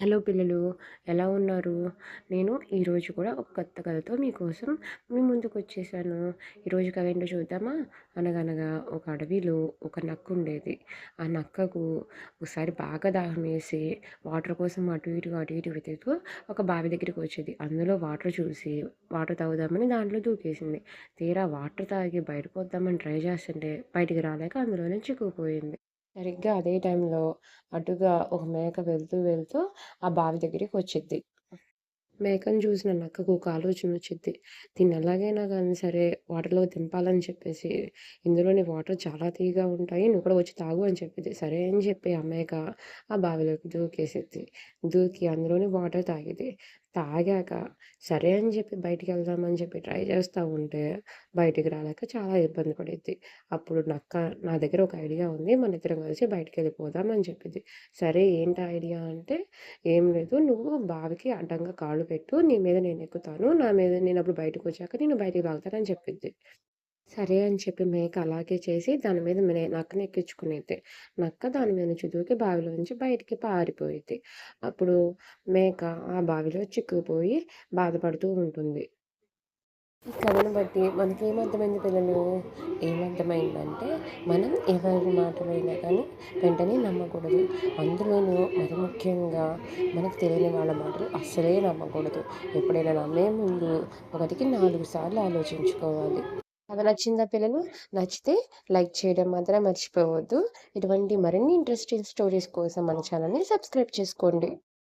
Hello పిల్లలు ఎలా ఉన్నారు? నేను ఈరోజు కూడా ఒక కొత్త కథతో మీకోసం మీ ముందుకు వచ్చేసాను ఈరోజు కథ ఏంటో చూద్దామా? అనగనగా ఒక అడవిలో ఒక నక్క ఉండేది ఆ నక్కకు ఒకసారి బాగా దాహం వేసి వాటర్ కోసం అటు ఇటు అటు ఇటు వెతుకుతూ ఒక బావి దగ్గరికి వచ్చేది. అందులో వాటర్ చూసి వాటర్ తాగుదామని దాంట్లో దూకేసింది. తీరా వాటర్ తాగి బయటకు వద్దామని ట్రై చేస్తుంటే బయటికి రాలేక అందులోనే చిక్కుకుపోయింది సరిగ్గా అదే టైంలో అటుగా ఒక మేక వెళ్తూ వెళ్తూ ఆ బావి దగ్గరికి వచ్చింది మేకను చూసిన నక్కకు ఒక ఆలోచన వచ్చిద్ది. దీన్ని ఎలాగైనా కానీ సరే వాటర్లో దింపాలని చెప్పేసి ఇందులోని వాటర్ చాలా తీగా ఉంటాయి నువ్వు కూడా వచ్చి తాగు అని చెప్పింది. సరే అని చెప్పి ఆ మేక ఆ బావిలోకి దూకేసింది దూకి అందులోని వాటర్ తాగింది. తాగాక సరే అని చెప్పి బయటికి వెళ్దామని చెప్పి ట్రై చేస్తూ ఉంటే బయటికి రాలేక చాలా ఇబ్బంది పడిద్ది. అప్పుడు నక్క నా దగ్గర ఒక ఐడియా ఉంది. మన ఇద్దరం కలిసి బయటికి వెళ్ళిపోదాం అని చెప్పింది సరే ఏంటి ఐడియా అంటే ఏం లేదు. నువ్వు బావికి అడ్డంగా కాళ్ళు పెట్టు. నీ మీద నేను ఎక్కుతాను. నా మీద నేను అప్పుడు బయటకు వచ్చాక నేను బయటికి లాగుతానని చెప్పింది సరే అని చెప్పి మేక అలాగే చేసి దాని మీద మే నక్కని ఎక్కించుకునేది నక్క దాని మీద చదువుకి బావిలో నుంచి బయటికి పారిపోయేది. అప్పుడు మేక ఆ బావిలో చిక్కుపోయి బాధపడుతూ ఉంటుంది. ఈ కథను బట్టి మనకి ఏమర్థమైంది పిల్లలు? ఏమర్థమైందంటే మనం ఎవరి మాటలైనా కానీ వెంటనే నమ్మకూడదు. అందులోనూ మరి ముఖ్యంగా మనకు తెలియని వాళ్ళ మాటలు అస్సలే నమ్మకూడదు. ఎప్పుడైనా నమ్మే ముందు ఒకటికి నాలుగు సార్లు ఆలోచించుకోవాలి. కథ నచ్చిందా పిల్లలు నచ్చితే లైక్ చేయడం మాత్రం మర్చిపోవద్దు. ఇటువంటి మరిన్ని ఇంట్రెస్టింగ్ స్టోరీస్ కోసం మన ఛానల్ని సబ్స్క్రైబ్ చేసుకోండి.